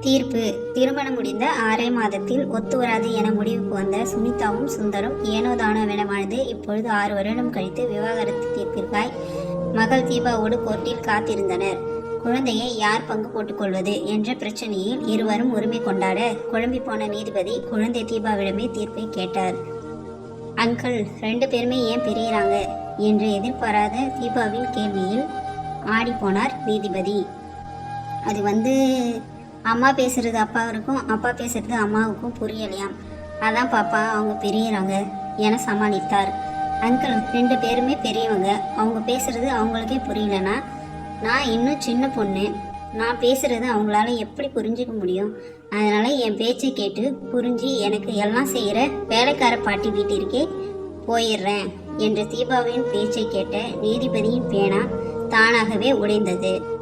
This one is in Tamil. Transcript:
தீர்ப்பு. திருமணம் முடிந்த ஆறே மாதத்தில் ஒத்து வராது என முடிவுக்கு வந்த சுனிதாவும் சுந்தரும் ஏனோ தானோவென வாழ்ந்து இப்பொழுது ஆறு வருடம் கழித்து விவாகரத்து தீர்ப்பிற்காய் மகள் தீபாவோடு கோர்ட்டில் காத்திருந்தனர். குழந்தையை யார் பங்கு போட்டுக்கொள்வது என்ற பிரச்சனையில் இருவரும் உரிமை கொண்டாட குழம்பி போன நீதிபதி குழந்தை தீபாவிடமே தீர்ப்பை கேட்டார். அங்கிள் ரெண்டு பேருமே ஏன் பிரியறாங்க? என்று எதிர்பாராத தீபாவின் கேள்வியில் ஆடிப்போனார் நீதிபதி. அது வந்து அம்மா பேசுறது அப்பாவுக்கும் அப்பா பேசுறது அம்மாவுக்கும் புரியலையாம் அதான் பாப்பா அவங்க பெரியறாங்க என சமாளித்தார். அங்கிள் ரெண்டு பேருமே பெரியவங்க. அவங்க பேசுறது அவங்களுக்கே புரியலனா? நான் இன்னும் சின்ன பொண்ணு. நான் பேசுறது அவங்களால எப்படி புரிஞ்சுக்க முடியும்? அதனால என் பேச்சை கேட்டு புரிஞ்சு எனக்கு எல்லாம் செய்கிற வேலைக்கார பாட்டி வீட்டிற்கே போயிடுறேன் என்ற தீபாவின் பேச்சை கேட்ட நீதிபதியின் பேனா தானாகவே உடைந்தது.